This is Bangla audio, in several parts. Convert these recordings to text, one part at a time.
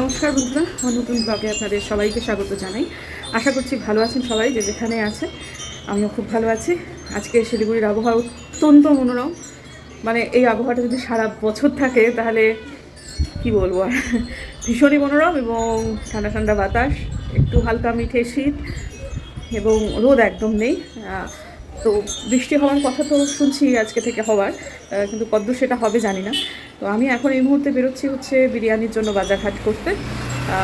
নমস্কার বন্ধুরা নতুন ব্লগে আপনাদের সবাইকে স্বাগত জানাই। আশা করছি ভালো আছেন সবাই, যে যেখানে আছে আমিও খুব ভালো আছি। আজকে শিলিগুড়ির আবহাওয়া অত্যন্ত মনোরম। মানে এই আবহাওয়াটা যদি সারা বছর থাকে, তাহলে কি বলব আর? ভীষণই মনোরম এবং ঠান্ডা ঠান্ডা বাতাস, একটু হালকা মিঠে শীত এবং রোদ একদম নেই। তো বৃষ্টি হওয়ার কথা তো শুনছি আজকে থেকে হওয়ার কিন্তু কদ্দূর সেটা হবে জানি না। তো আমি এখন এই মুহূর্তে বেরোচ্ছি হচ্ছে বিরিয়ানির জন্য বাজারহাট করতে।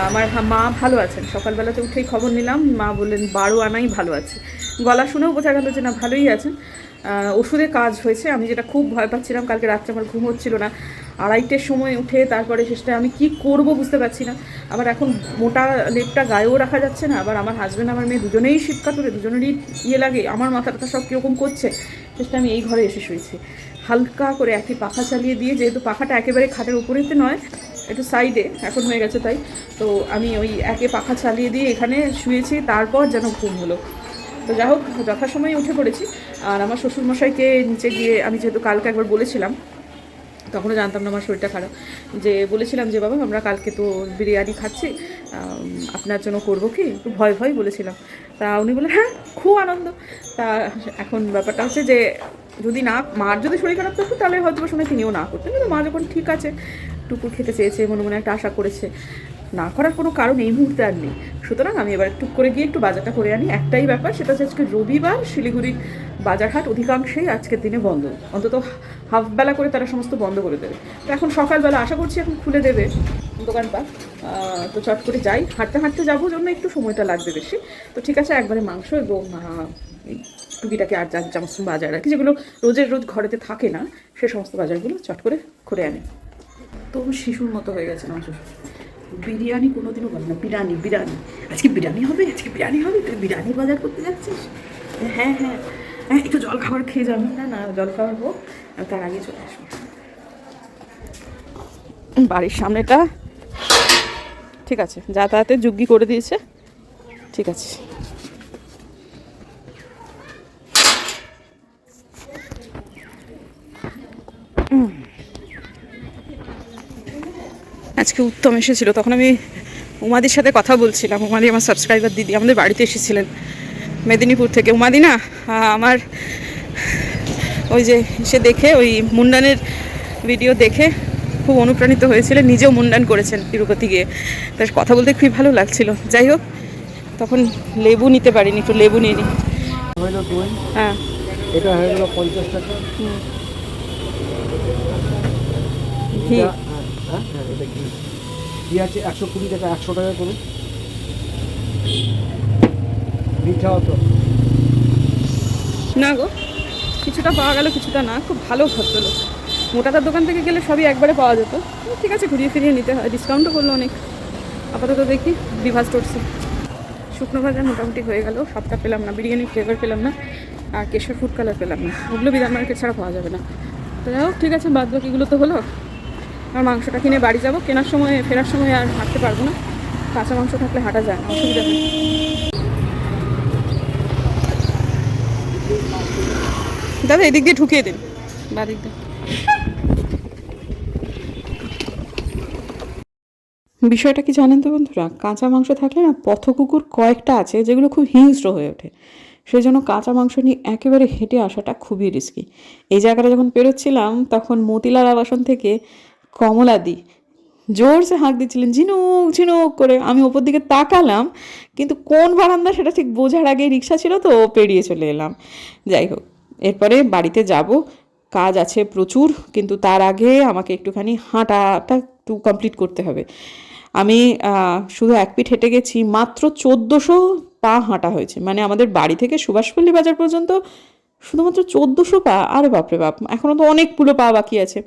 আমার মা ভালো আছেন। সকালবেলাতে উঠেই খবর নিলাম। মা বললেন, বারো আনাই ভালো আছে। গলা শুনেও বোঝা গেল যে না, ভালোই আছেন। ওষুধে কাজ হয়েছে। আমি যেটা খুব ভয় পাচ্ছিলাম, কালকে রাত্রে আমার ঘুম হচ্ছিল না। আড়াইটের সময় উঠে তারপরে শেষটা আমি কি করব বুঝতে পারছি না। আবার এখন মোটা লেপটা গায়েও রাখা যাচ্ছে না। আবার আমার হাজব্যান্ড আমার মেয়ে দুজনেই শীত কাতুরে দুজনেরই ইয়ে লাগে। আমার মাথাটা সব কীরকম করছে। শেষটা আমি এই ঘরে এসে শুয়েছি। হালকা করে একটি পাখা চালিয়ে দিয়ে, যেহেতু পাখাটা একেবারে খাটের উপরেতে নয়, একটু সাইডে এখন হয়ে গেছে তাই। তো আমি ওই একে পাখা চালিয়ে দিয়ে এখানে শুয়েছি, তারপর যেন ঘুম হলো। তো যাই হোক, যথাসময়ে উঠে পড়েছি। আর আমার শ্বশুরমশাইকে নিচে গিয়ে আমি যেহেতু কালকে একবার বলেছিলাম, তখনও জানতাম না আমার শরীরটা খারাপ, যে বলেছিলাম যে, বাবা, আমরা কালকে তো বিরিয়ানি খাচ্ছি। আপনার জন্য করব কি? একটু ভয় ভয় বলেছিলাম। তা উনি বললেন হ্যাঁ খুব আনন্দ। তা এখন ব্যাপারটা হচ্ছে যে, যদি না, মার যদি শরীর খারাপ থাকতো, তাহলে হয়তো শুনে তিনিও না করতেন। কিন্তু মা যখন ঠিক আছে টুকুর খেতে চেয়েছে, মনে মনে একটা আশা করেছে, না করার কোনো কারণ এই মুহূর্তে আর নেই। সুতরাং আমি এবার একটু করে গিয়ে একটু বাজারটা করে আনি। একটাই ব্যাপার, সেটা হচ্ছে আজকে রবিবার শিলিগুড়ির বাজারহাট অধিকাংশেই আজকের দিনে বন্ধ। অন্তত হাফ বেলা করে তারা সমস্ত বন্ধ করে দেবে। তো এখন সকালবেলা আশা করছি এখন খুলে দেবে। দোকানপাট তো চট করে যাই। হাঁটতে হাঁটতে যাব জন্য একটু সময়টা লাগবে বেশি। তো ঠিক আছে, একবারে মাংস এবং টুকিটাকে আর যা সমস্ত বাজার আর কি, যেগুলো রোজের রোজ ঘরেতে থাকে না, সে সমস্ত বাজারগুলো চট করে করে আনে। তো শিশুর মতো হয়ে গেছে শ্বশুর? বিরিয়ানি কোনোদিনও বলে না। বিরিয়ানি বিরিয়ানি। আজকে বিরিয়ানি হবে, আজকে বিরিয়ানি হবে, তুই বিরিয়ানির বাজার করতে যাচ্ছিস? হ্যাঁ হ্যাঁ। হ্যাঁ একটু জল খাবার খেয়ে যাবি। না না, জল খাবার হোক তার আগে চলে আসব। বাড়ির সামনেটা ঠিক আছে যাতায়াতের যুগ্গি করে দিয়েছে। ঠিক আছে। আজকে উত্তম এসেছিল, তখন আমি উমাদির সাথে কথা বলছিলাম। উমাদি আমার সাবস্ক্রাইবার দিদি, আমাদের বাড়িতে এসেছিলেন মেদিনীপুর থেকে। উমাদি না আমার ওই যে, সে দেখে ওই মুন্ডানের ভিডিও দেখে খুব অনুপ্রাণিত হয়েছিলেন নিজেও মুন্ডান করেছেন তিরুপতি গিয়ে। তার কথা বলতে খুবই ভালো লাগছিল। যাই হোক তখন লেবু নিতে পারিনি একটু লেবু নিয়ে নিই হ্যাঁ। এটা হয়ে গেলো পঞ্চাশ টাকা। ঘি। হ্যাঁ ঘি। আছে একশো কুড়ি টাকা একশো টাকা মিঠা হতো না গো কিছুটা পাওয়া গেল কিছুটা না খুব ভালো ভদ্রলোক। মোটাটার দোকান থেকে গেলে সবই একবারে পাওয়া যেত। ঠিক আছে, ঘুরিয়ে ফিরিয়ে নিতে হয় ডিসকাউন্টও করল অনেক। আপাতত দেখি বিভাস টোটসে শুকনো ভাজা মোটামুটি হয়ে গেল সবটা পেলাম না, বিরিয়ানি ফ্লেভার পেলাম না, আর কেশর ফুড কালার পেলাম না। ওগুলো বিধান মার্কেট ছাড়া পাওয়া যাবে না। তো যাই হোক, ঠিক আছে বাদ বাকিগুলো তো হলো। আর মাংসটা কিনে বাড়ি যাব, কেনার সময়, ফেরার সময় আর হাঁটতে পারব না। কাঁচা মাংস থাকলে হাঁটা যায় না অসুবিধা নেই। দাদা, এদিক দিয়ে ঢুকিয়ে দিন। বাদিক দিয়ে বিষয়টা কি জানেন তো বন্ধুরা? কাঁচা মাংস থাকলে না পথ কুকুর কয়েকটা আছে যেগুলো খুব হিংস্র হয়ে ওঠে। সেই জন্য কাঁচা মাংস নিয়ে একেবারে হেঁটে আসাটা খুবই রিস্কি এই জায়গাটা যখন পেরোচ্ছিলাম, তখন মতিলাল আবাসন থেকে কমলাদি জোরসে হাঁক দিচ্ছিলেন, ঝিনুক ঝিনুক করে। আমি ওপর দিকে তাকালাম, কিন্তু কোন বারান্দা সেটা ঠিক বোঝার আগে রিক্সা ছিল তো পেরিয়ে চলে এলাম। যাই হোক, এরপরে বাড়িতে যাব। কাজ আছে প্রচুর, কিন্তু তার আগে আমাকে একটুখানি হাঁটাটা একটু কমপ্লিট করতে হবে। আমি শুধু এক পিঠ হেঁটে গেছি, মাত্র চোদ্দোশো পা হাঁটা হয়েছে। মানে আমাদের বাড়ি থেকে সুভাষপল্লী বাজার পর্যন্ত শুধুমাত্র চোদ্দোশো পা? আরে বাপরে বাপ এখনও তো অনেকগুলো পা বাকি আছে।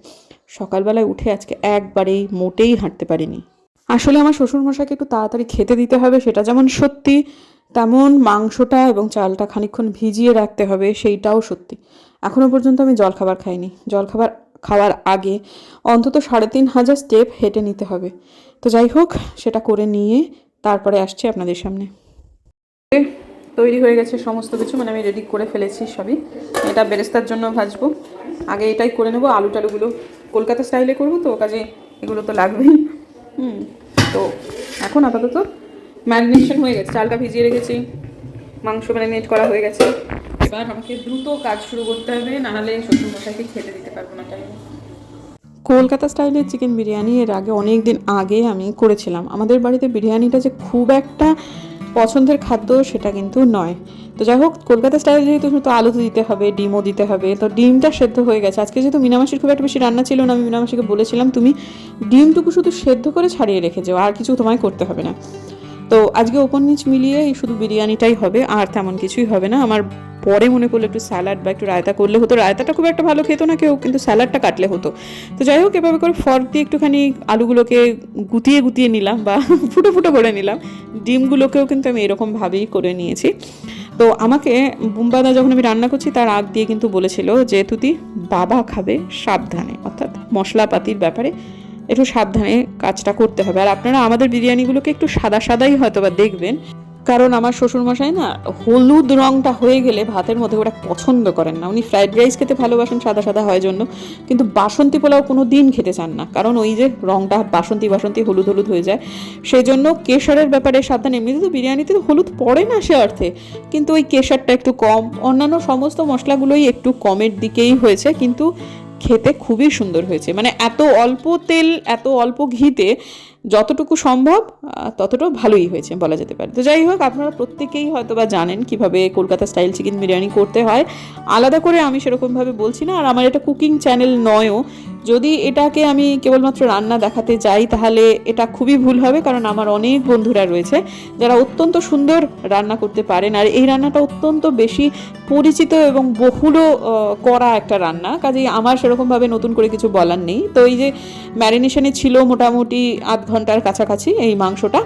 সকালবেলায় উঠে আজকে একবারেই মোটেই হাঁটতে পারিনি। আসলে আমার শ্বশুরমশাইকে একটু তাড়াতাড়ি খেতে দিতে হবে, সেটা যেমন সত্যি, তেমন মাংসটা এবং চালটা খানিকক্ষণ ভিজিয়ে রাখতে হবে, সেইটাও সত্যি। এখনও পর্যন্ত আমি জলখাবার খাইনি। জলখাবার খাওয়ার আগে অন্তত সাড়ে তিন হাজার স্টেপ হেঁটে নিতে হবে। তো যাই হোক, সেটা করে নিয়ে তারপরে আসছি আপনাদের সামনে। তৈরি হয়ে গেছে সমস্ত কিছু মানে আমি রেডি করে ফেলেছি সবই। এটা বেরেস্তার জন্য ভাজবো। আগে এটাই করে নেব আলু টালুগুলো কলকাতা স্টাইলে করব তো, কাজে এগুলো তো লাগবেই। হুম, তো এখন আপাতত ম্যারিনেশন হয়ে গেছে। চালটা ভিজিয়ে রেখেছি, মাংস ম্যারিনেট করা হয়ে গেছে। এবার আমাকে দ্রুত কাজ শুরু করতে হবে নাহলে শ্বশুর মশাইকে খেতে দিতে পারব না কলকাতা স্টাইলের চিকেন বিরিয়ানি এর আগে অনেক দিন আগে আমি করেছিলাম। আমাদের বাড়িতে বিরিয়ানিটা যে খুব একটা পছন্দের খাদ্য সেটা কিন্তু নয়। তো যাই হোক, কলকাতা স্টাইল যেহেতু তো আলু দিতে হবে, ডিমও দিতে হবে, তো ডিমটা সেদ্ধ হয়ে গেছে। আজকে যেহেতু মিনামাসির খুব একটা বেশি রান্না ছিল না, আমি মিনামাসিকে বলেছিলাম, তুমি ডিমটুকু শুধু সেদ্ধ করে ছাড়িয়ে রেখে যাও, আর কিছু তোমায় করতে হবে না। তো আজকে ওপর নিচ মিলিয়ে এই শুধু বিরিয়ানিটাই হবে, আর তেমন কিছুই হবে না। আমার পরে মনে করল একটু স্যালাড বা একটু রায়তা করলে হতো। রায়তাটা খুব একটা ভালো খেতো না, কেউ কিন্তু স্যালাডটা কাটলে হতো। তো যাই হোক, এভাবে করে ফর্ক দিয়ে একটুখানি আলুগুলোকে গুতিয়ে গুতিয়ে নিলাম বা ফুটো ফুটো করে নিলাম। ডিমগুলোকেও কিন্তু আমি এরকমভাবেই করে নিয়েছি। তো আমাকে বুম্বাদা যখন আমি রান্না করছি, তার আগ দিয়ে কিন্তু বলেছিল যে, তুতি বাবা খাবে সাবধানে। অর্থাৎ মশলাপাতির ব্যাপারে একটু সাবধানে কাজটা করতে হবে। আর আপনারা আমাদের বিরিয়ানিগুলোকে একটু সাদা সাদাই হয়তো বা দেখবেন। কারণ আমার শ্বশুরমশাই না হলুদ রঙটা হয়ে গেলে ভাতের মধ্যে ওরা পছন্দ করেন না। উনি ফ্রাইড রাইস খেতে ভালোবাসেন, সাদা সাদা হয় জন্য। কিন্তু বাসন্তী পোলাও কোনো দিন খেতে চান না। কারণ ওই যে রঙটা বাসন্তী বাসন্তী হলুদ হলুদ হয়ে যায়। সেই জন্য কেশরের ব্যাপারে সাবধান। এমনিতে তো বিরিয়ানিতে তো হলুদ পড়ে না সে অর্থে। কিন্তু ওই কেশরটা একটু কম। অন্যান্য সমস্ত মশলাগুলোই একটু কমের দিকেই হয়েছে। কিন্তু খেতে খুবই সুন্দর হয়েছে। মানে এত অল্প তেল, এত অল্প ঘিতে যতটুকু সম্ভব ততটুকু ভালোই হয়েছে বলা যেতে পারে। তো যাই হোক, আপনারা প্রত্যেকেই হয়তো বা জানেন কীভাবে কলকাতা স্টাইল চিকেন বিরিয়ানি করতে হয়। আলাদা করে আমি সেরকমভাবে বলছি না, আর আমার এটা কুকিং চ্যানেল নয়ও। যদি এটাকে আমি কেবলমাত্র রান্না দেখাতে যাই, তাহলে এটা খুবই ভুল হবে, কারণ আমার অনেক বন্ধুরা রয়েছে যারা অত্যন্ত সুন্দর রান্না করতে পারেন। আর এই রান্নাটা অত্যন্ত বেশি পরিচিত এবং বহুল করা একটা রান্না। কাজেই আমার সেরকমভাবে নতুন করে কিছু বলার নেই। তো এই যে ম্যারিনেশনে ছিল মোটামুটি আধ ঘণ্টার কাছাকাছি এই মাংসটা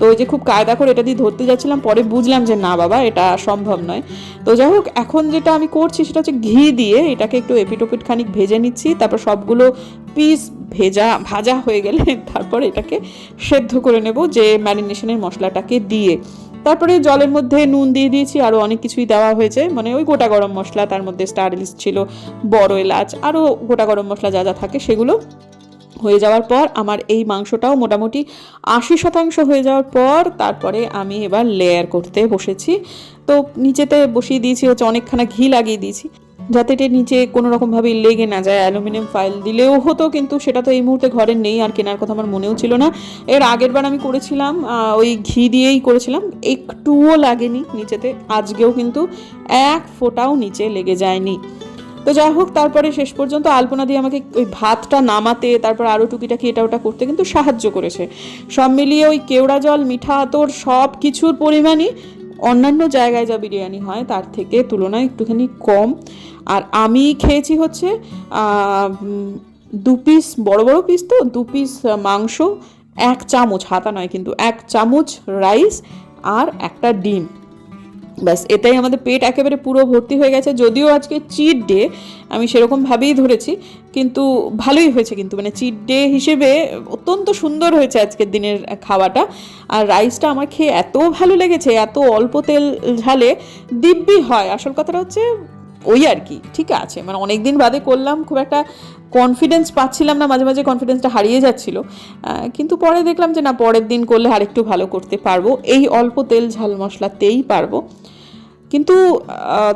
তো ওই যে খুব কায়দা করে এটা দিয়ে ধরতে যাচ্ছিলাম, পরে বুঝলাম যে না বাবা, এটা সম্ভব নয়। তো যাই হোক, এখন যেটা আমি করছি সেটা হচ্ছে ঘি দিয়ে এটাকে একটু এপিটোপিট খানিক ভেজে নিচ্ছি, তারপর সবগুলো পিস ভেজা, ভাজা হয়ে গেলে তারপর এটাকে সেদ্ধ করে নেব যে ম্যারিনেশনের মশলাটাকে দিয়ে। তারপরে জলের মধ্যে নুন দিয়ে দিয়েছি, আরও অনেক কিছুই দেওয়া হয়েছে। মানে ওই গোটা গরম মশলা, তার মধ্যে স্টার ছিল, বড় এলাচ, আরও গোটা গরম মশলা যা যা থাকে সেগুলো হয়ে যাওয়ার পর আমার এই মাংসটাও মোটামুটি আশি শতাংশ হয়ে যাওয়ার পর তারপরে আমি এবার লেয়ার করতে বসেছি। তো নিচেতে বসিয়ে দিয়েছি হচ্ছে অনেকখানা ঘি লাগিয়ে দিয়েছি। যাতে এটা নিচে কোনো রকমভাবে লেগে না যায়। অ্যালুমিনিয়াম ফাইল দিলেও হতো কিন্তু সেটা তো এই মুহূর্তে ঘরে নেই আর কেনার কথা আমার মনেও ছিল না। এর আগের বার আমি করেছিলাম ওই ঘি দিয়েই করেছিলাম। একটুও লাগেনি নিচেতে। আজকেও কিন্তু এক ফোঁটাও নিচে লেগে যায়নি। তো যাই হোক, তারপরে শেষ পর্যন্ত আলপনা দিয়ে আমাকে ওই ভাতটা নামাতে, তারপর আরও টুকিটাকি এটা ওটা করতে কিন্তু সাহায্য করেছে। সব মিলিয়ে ওই কেওড়া জল, মিঠা আতর সব কিছুর পরিমাণই অন্যান্য জায়গায় যা বিরিয়ানি হয় তার থেকে তুলনায় একটুখানি কম। আর আমি খেয়েছি হচ্ছে দু পিস, বড় বড় পিস তো, দু পিস মাংস, এক চামচ, হাতা নয় কিন্তু, এক চামচ রাইস আর একটা ডিম। ব্যাস, এটাই আমাদের পেট একেবারে পুরো ভর্তি হয়ে গেছে। যদিও আজকে চিট ডে আমি সেরকমভাবেই ধরেছি, কিন্তু ভালোই হয়েছে কিন্তু। মানে চিট ডে হিসেবে অত্যন্ত সুন্দর হয়েছে আজকের দিনের খাওয়াটা। আর রাইসটা আমার খেয়ে এত ভালো লেগেছে, এত অল্প তেল ঝালে দিব্যি হয়। আসল কথাটা হচ্ছে, ওই আর কি, ঠিক আছে। মানে অনেক দিন বাদে করলাম, খুব একটা কনফিডেন্স পাচ্ছিলাম না, মাঝে মাঝে কনফিডেন্সটা হারিয়ে যাচ্ছিল। কিন্তু পরে দেখলাম যে না, পরের দিন করলে আরেকটু ভালো করতে পারব। এই অল্প তেল ঝাল মশলাতেই পারব। কিন্তু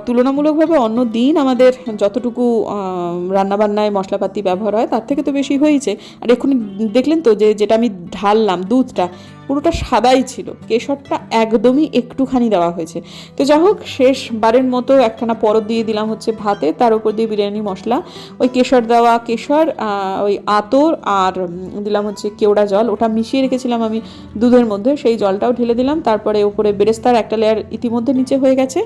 তুলনামূলকভাবে অন্য দিন আমাদের যতটুকু রান্নাবান্নায় মশলাপাতি ব্যবহার হয়, তার থেকে তো বেশি হয়েছে। আর এক্ষুনি দেখলেন তো যে, যেটা আমি ঢাললাম দুধটা পুরোটা সাদাই ছিল। কেশরটা একদমই একটুখানি দেওয়া হয়েছে। তো যাই হোক, শেষবারের মতো একখানা পরত দিয়ে দিলাম হচ্ছে ভাতে। তার উপর দিয়ে বিরিয়ানি মশলা, ওই কেশর দেওয়া কেশর ওই আতর আর দিলাম হচ্ছে কেওড়া জল। ওটা মিশিয়ে রেখেছিলাম আমি দুধের মধ্যে, সেই জলটাও ঢেলে দিলাম। তারপরে উপরে বেরেস্তার একটা লেয়ার ইতিমধ্যে নিচে হয়ে গেছে।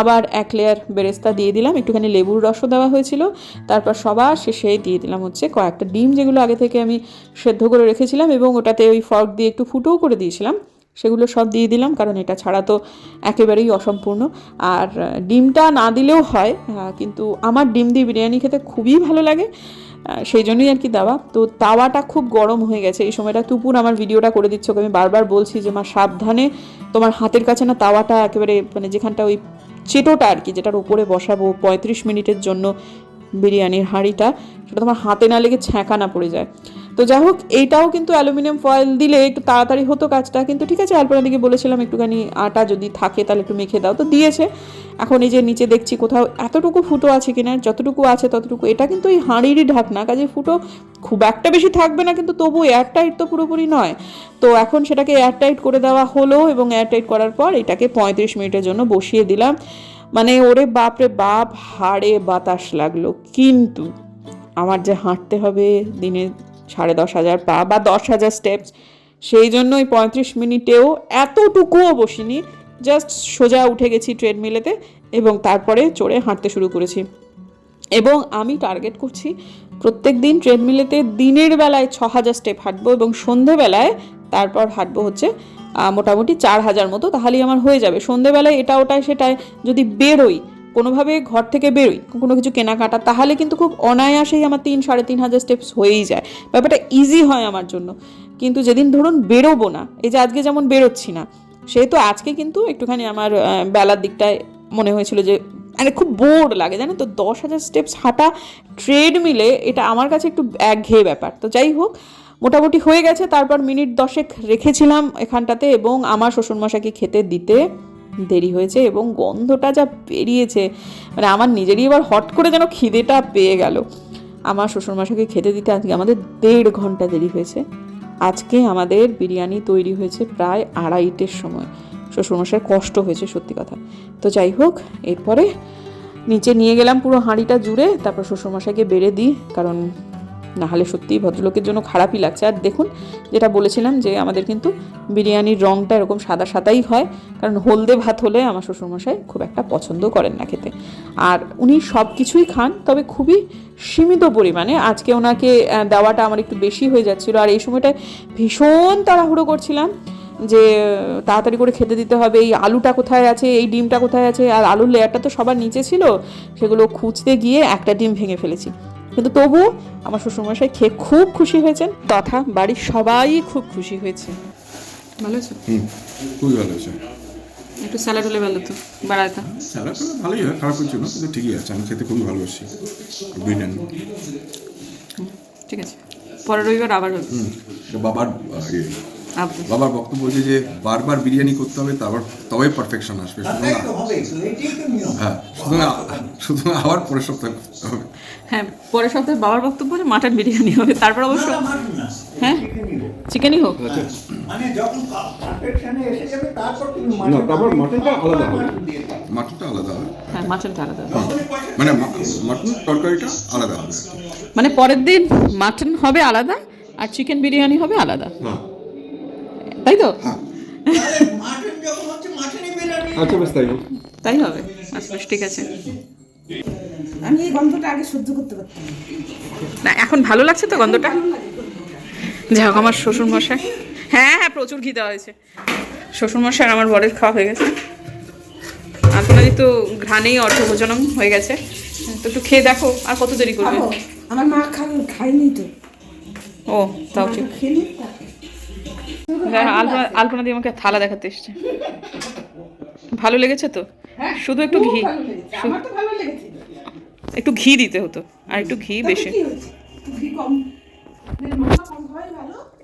আবার এক লেয়ার বেরেস্তা দিয়ে দিলাম। একটুখানি লেবুর রসও দেওয়া হয়েছিল। তারপর সবার শেষে দিয়ে দিলাম হচ্ছে কয়েকটা ডিম, যেগুলো আগে থেকে আমি সেদ্ধ করে রেখেছিলাম এবং ওটাতে ওই ফর্ক দিয়ে একটু ফুটোও করে দিয়েছিলাম। সেগুলো সব দিয়ে দিলাম, কারণ এটা ছাড়া তো একেবারেই অসম্পূর্ণ। আর ডিমটা না দিলেও হয় কিন্তু আমার ডিম দিয়ে বিরিয়ানি খেতে খুবই ভালো লাগে। সেই জন্যই আর কি দেওয়া। তো তাওয়াটা খুব গরম হয়ে গেছে। এই সময়টা তুপুর আমার ভিডিওটা করে দিচ্ছে আমি বারবার বলছি যে, মা, সাবধানে তোমার হাতের কাছে না তাওয়াটা একেবারে মানে যেখানটা ওই চেটোটা আর কি, যেটার উপরে বসাবো পঁয়ত্রিশ মিনিটের জন্য বিরিয়ানির হাঁড়িটা, সেটা তোমার হাতে না লেগে ছ্যাঁকা না পড়ে যায়। তো যাই হোক, এইটাও কিন্তু অ্যালুমিনিয়াম ফয়েল দিলে একটু তাড়াতাড়ি হতো কাজটা। কিন্তু ঠিক আছে আলপনা দিকে বলেছিলাম একটুখানি আটা যদি থাকে তাহলে একটু মেখে দাও। তো দিয়েছে। এখন এই যে নিচে দেখছি কোথাও এতটুকু ফুটো আছে কিনা, যতটুকু আছে ততটুকু। এটা কিন্তু এই হাঁড়িরই ঢাকনা, কাজে ফুটো খুব একটা বেশি থাকবে না, কিন্তু তবু এয়ারটাইট তো পুরোপুরি নয়। তো এখন সেটাকে এয়ারটাইট করে দেওয়া হলো এবং এয়ারটাইট করার পর এটাকে পঁয়ত্রিশ মিনিটের জন্য বসিয়ে দিলাম। মানে ওরে বাপরে বাপ, হাড়ে বাতাস লাগল। কিন্তু আমার যে হাঁটতে হবে দিনে সাড়ে দশ হাজার পা বা দশ হাজার স্টেপস সেই জন্য ওই পঁয়ত্রিশ মিনিটেও এতটুকুও বসিনি। জাস্ট সোজা উঠে গেছি ট্রেডমিলেতে এবং তারপরে চড়ে হাঁটতে শুরু করেছি। এবং আমি টার্গেট করছি প্রত্যেক দিন ট্রেডমিলেতে দিনের বেলায় ছ হাজার স্টেপ হাঁটবো এবং সন্ধেবেলায় তারপর হাঁটবো হচ্ছে মোটামুটি চার হাজার মতো। তাহলেই আমার হয়ে যাবে। সন্ধেবেলায় এটা ওটায় সেটায় যদি বেরোই কোনোভাবে ঘর থেকে বেরোই, কোনো কিছু কেনাকাটা, তাহলে কিন্তু খুব অনায়াসেই আমার তিন, সাড়ে তিন হাজার স্টেপস হয়েই যায়। ব্যাপারটা ইজি হয় আমার জন্য। কিন্তু যেদিন ধরুন বেরোবো না, এই যে আজকে যেমন বেরোচ্ছি না সেহেতু আজকে কিন্তু একটুখানি আমার বেলার দিকটায় মনে হয়েছিল যে মানে খুব বোর লাগে, জানেন তো? দশ হাজার স্টেপস হাঁটা ট্রেড মিলে এটা আমার কাছে একটু একঘেয়ে ব্যাপার। তো যাই হোক, মোটামুটি হয়ে গেছে, তারপর মিনিট দশেক রেখেছিলাম এখানটাতে এবং আমার শ্বশুরমশাকে খেতে দিতে। দেরি হয়েছে এবং গন্ধটা যা বেরিয়েছে মানে আমার নিজেরই এবার হট করে যেন খিদেটা পেয়ে গেল। আমার শ্বশুরমশাইকে খেতে দিতে আজকে আমাদের দেড় ঘণ্টা দেরি হয়েছে। আজকে আমাদের বিরিয়ানি তৈরি হয়েছে প্রায় আড়াইটের সময়। শ্বশুরমশাই কষ্ট হয়েছে, সত্যি কথা। তো যাই হোক, এরপরে নিচে নিয়ে গেলাম পুরো হাঁড়িটা জুড়ে, তারপর শ্বশুরমশাইকে বেড়ে দিই, কারণ নাহলে সত্যিই ভদ্রলোকের জন্য খারাপই লাগছে। আর দেখুন, যেটা বলেছিলাম যে আমাদের কিন্তু বিরিয়ানির রঙটা এরকম সাদা সাদাই হয়, কারণ হলদে ভাত হলে আমার শ্বশুরমশাই খুব একটা পছন্দ করেন না খেতে। আর উনি সব কিছুই খান, তবে খুবই সীমিত পরিমাণে। আজকে ওনাকে দেওয়াটা আমার একটু বেশি হয়ে যাচ্ছিল। আর এই সময়টায় ভীষণ তাড়াহুড়ো করছিলাম যে, তাড়াতাড়ি করে খেতে দিতে হবে। এই আলুটা কোথায় আছে? এই ডিমটা কোথায় আছে? আর আলুর লেয়ারটা তো সবার নিচে ছিল। সেগুলো খুঁজতে গিয়ে একটা ডিম ভেঙে ফেলেছি। কিন্তু তবুও আমার শ্বশুরমশাই খেয়ে খুব খুশি হয়েছেন। তথা বাড়ির সবাই খুব খুশি হয়েছে। ভালো আছে? হুম খুবই ভালো হয়েছে একটু স্যালাড হলে ভালো তো। বাড়াতা স্যালাডটা ভালোই হয় খারাপ হচ্ছে না কিন্তু ঠিকই আছে আমি খেতে খুবই ভালোবাসি। বিরিয়ানি। ঠিক আছে। পরের রবিবার আবার হবে। বাবার ইয়ে, বাবার বক্তব্য হচ্ছে যে বারবার বিরিয়ানি করতে হবে তারপর তবেই পারফেকশন আসবে। হ্যাঁ শুধু না আবার পরের সপ্তাহে করতে হবে। হ্যাঁ পরের সপ্তাহে বাবার বক্তব্য হলে মাটন বিরিয়ানি হবে তারপর অবশ্য হ্যাঁ? চিকেনই হোক। মানে যখন পারফেকশনে এসে যাবে তারপর তুমি না, তারপর মাটনটা আলাদা হবে। মাটনটা আলাদা হবে? হ্যাঁ মাটনটা আলাদা মানে মাটন তরকারিটা আলাদা হবে। মানে পরের দিন মাটন হবে আলাদা আর চিকেন বিরিয়ানি হবে আলাদা। হ্যাঁ তাই তো? তাহলে মাটন যখন হচ্ছে মাটনই বিরিয়ানি। আচ্ছা বেশ তাই তাই হবে? আচ্ছা বেশ ঠিক আছে। আমি এই গন্ধটা আগে সহ্য করতে পারতাম না। এখন ভালো লাগছে তো গন্ধটা? যাই হোক আমার শ্বশুরমশাই। হ্যাঁ হ্যাঁ প্রচুর ঘি দেওয়া হয়েছে। শ্বশুরমশাই আর আমার বরের খাওয়া হয়ে গেছে। আপনারই তো ঘ্রাণেই অর্ধভোজনম হয়ে গেছে। তো একটু খেয়ে দেখো আর কত দেরি করবে? আমার মা খাবে খাইনি তো। ও তাও ঠিক। খেয়ে। হ্যাঁ আলপনা আলপনা দিয়ে আমাকে থালা দেখাতে এসছে। ভালো লেগেছে তো? শুধু একটু ঘি। একটু ঘি দিতে হতো আর একটু ঘি বেশি।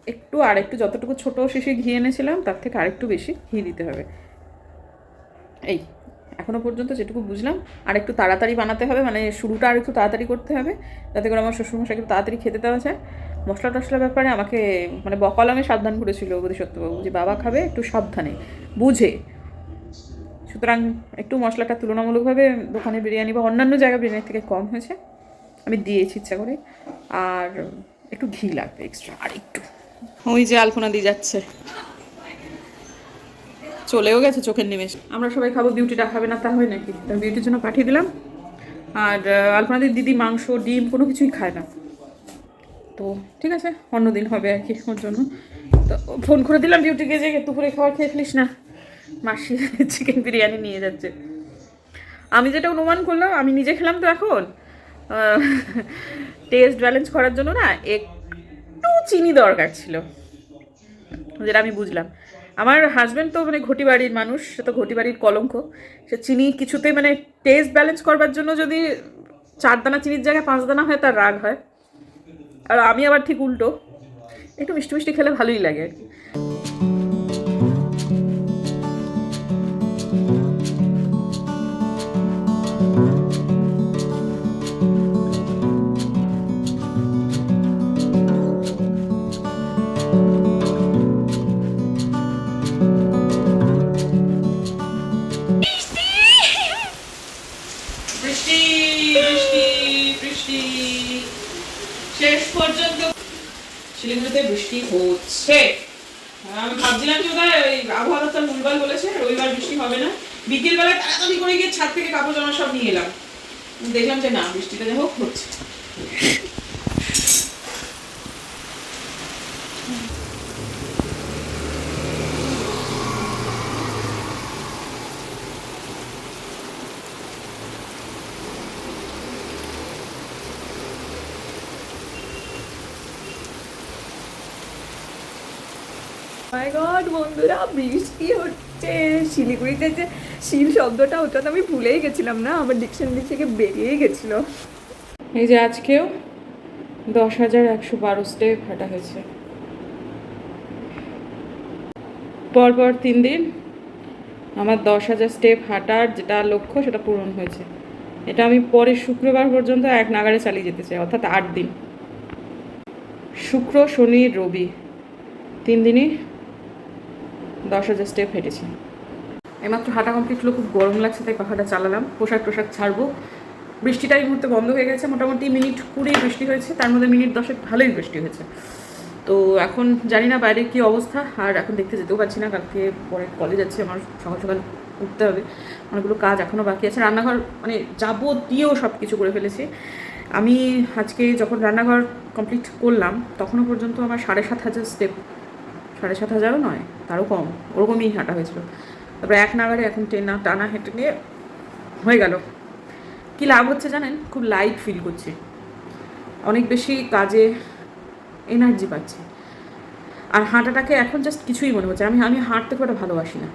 একটু হয় আর একটু যতটুকু ছোট শিশি ঘি এনেছিলাম তার থেকে আরেকটু বেশি ঘি দিতে হবে। এই। এখনও পর্যন্ত যেটুকু বুঝলাম, আর একটু তাড়াতাড়ি বানাতে হবে মানে শুরুটা আর একটু তাড়াতাড়ি করতে হবে, যাতে করে আমার শ্বশুরমশাইকে তাড়াতাড়ি খেতে দেওয়া যায়। মশলা টশলার ব্যাপারে আমাকে মানে বকলমে সাবধান করেছিল সত্যবাবু যে বাবা খাবে একটু সাবধানে, বুঝে। সুতরাং একটু মশলাটা তুলনামূলকভাবে দোকানে বিরিয়ানি বা অন্যান্য জায়গায় বিরিয়ানির থেকে কম হয়েছে, আমি দিয়েছি ইচ্ছা করে, আর একটু ঘি লাগবে এক্সট্রা আর একটু ওই যে আলপনা দিয়ে যাচ্ছে। চলেও গেছে চোখের নিমেষ। আমরা সবাই খাব, বিউটিটা খাবে না, তা হয় নাকি? তার বিউটির জন্য পাঠিয়ে দিলাম। আর আলপনাদের দিদি মাংস, ডিম কোনো কিছুই খায় না। তো ঠিক আছে, অন্যদিন হবে আর কি ওর জন্য। তো ফোন করে দিলাম বিউটিকে যে দুপুরে খাবার খেয়ে ফেলিস না। মাসি চিকেন বিরিয়ানি নিয়ে যাচ্ছে। আমি যেটা অনুমান করলাম, আমি নিজে খেলাম তো এখন। টেস্ট ব্যালেন্স করার জন্য না একটু চিনি দরকার ছিল। যেটা আমি বুঝলাম। আমার হাজব্যান্ড তো মানে ঘটি বাড়ির মানুষ, সে তো ঘটি বাড়ির কলঙ্ক। সে চিনি কিছুতে মানে টেস্ট ব্যালেন্স করবার জন্য যদি চার দানা চিনির জায়গায় পাঁচ দানা হয়, তার রাগ হয়। আর আমি আবার ঠিক উল্টো। একটু মিষ্টি মিষ্টি খেলে ভালোই লাগে। আর কি হচ্ছে। আমি, ভাবছিলাম কি ওদের ওই আবহাওয়া দপ্তর ভুলভাল বলেছে রবিবার বৃষ্টি হবে না। বিকেল বেলায় তাড়াতাড়ি করে গিয়ে ছাদ থেকে কাপড় জামা সব নিয়ে এলাম। দেখলাম যে না, বৃষ্টিটা যাই হোক, হচ্ছে। মাই গড বন্ধুরা, বৃষ্টি হচ্ছে। শিলিগুড়িতে যে শিল শব্দটা ওটা তো আমি ভুলেই গেছিলাম না, আমার ডিকশনারি থেকে বেরিয়েই গেছিল। এই যে আজকেও দশ হাজার একশো বারো স্টেপ হাঁটা হয়েছে। পরপর তিন দিন আমার দশ হাজার স্টেপ হাঁটার যেটা লক্ষ্য, সেটা পূরণ হয়েছে। এটা আমি পরের শুক্রবার পর্যন্ত এক নাগারে চালিয়ে যেতে চাই, অর্থাৎ আট দিন। শুক্র, শনি, রবি, তিন দিনই দশ হাজার স্টেপ হেঁটেছি। এইমাত্র হাঁটা কমপ্লিট হলো, খুব গরম লাগছে, তাই পাখাটা চালালাম। পোশাক টোশাক ছাড়বো। বৃষ্টিটা এই মুহূর্তে বন্ধ হয়ে গেছে, মোটামুটি মিনিট কুড়ি বৃষ্টি হয়েছে, তার মধ্যে মিনিট দশেক ভালোই বৃষ্টি হয়েছে। তো এখন জানি না বাইরে কী অবস্থা, আর এখন দেখতে যেতেও পারছি না, কালকে পরে কলেজ যাচ্ছে আমার সকাল সকাল উঠতে হবে। অনেকগুলো কাজ এখনও বাকি আছে, রান্নাঘর মানে যাবতীয় সব কিছু করে ফেলেছি। আমি আজকে যখন রান্নাঘর কমপ্লিট করলাম, তখনও পর্যন্ত আমার সাড়ে সাত হাজার স্টেপ সাড়ে সাত হাজারও নয়, তারও কম, ওরকমই হাঁটা হয়েছিল। তারপরে এক নাগারে এখন টেনা, টানা হেঁটে নিয়ে হয়ে গেল। কী লাভ হচ্ছে জানেন? খুব লাইট ফিল করছি। অনেক বেশি কাজে এনার্জি পাচ্ছি। আর হাঁটাটাকে এখন জাস্ট কিছুই মনে হচ্ছে আমি আমি হাঁটতে খুব একটা ভালোবাসি না।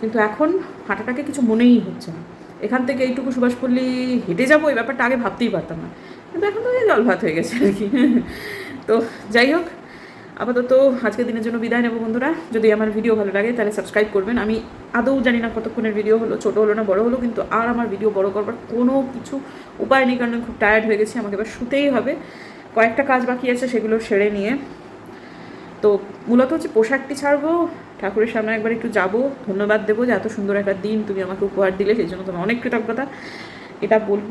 কিন্তু এখন হাঁটাটাকে কিছু মনেই হচ্ছে না। এখান থেকে এইটুকু সুভাষ সুভাষপল্লী হেঁটে যাব, এই ব্যাপারটা আগে ভাবতেই পারতাম না। কিন্তু এখন তো জল ভাত হয়ে গেছে আর কি। তো যাই হোক আপাতত আজকের দিনের জন্য বিদায় নেব বন্ধুরা। যদি আমার ভিডিও ভালো লাগে, তাহলে সাবস্ক্রাইব করবেন। আমি আদৌ জানি না কতক্ষণের ভিডিও হলো, ছোটো হলো না বড় হলো, কিন্তু আর আমার ভিডিও বড় করবার কোনো কিছু উপায় নেই, কারণ খুব টায়ার্ড হয়ে গেছি। আমাকে এবার শুতেই হবে। কয়েকটা কাজ বাকি আছে সেগুলো সেরে নিয়ে। তো মূলত হচ্ছে পোশাকটি ছাড়বো, ঠাকুরের সামনে একবার একটু যাব, ধন্যবাদ দেবো যে এত সুন্দর একটা দিন তুমি আমাকে উপহার দিলে, সেই জন্য তোমার অনেক কৃতজ্ঞতা। এটা বলব,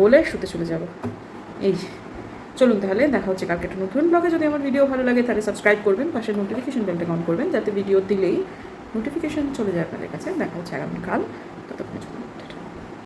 বলে শুতে চলে যাব। এই। চলুন তাহলে, দেখা হচ্ছে কালকে একটা নতুন ব্লগে যদি আমার ভিডিও ভালো লাগে, তাহলে সাবস্ক্রাইব করবেন, পাশে নোটিফিকেশন বেলটা অন করবেন, যাতে ভিডিও দিলেই নোটিফিকেশন চলে যায় আপনাদের কাছে। দেখা হচ্ছে আগামীকাল।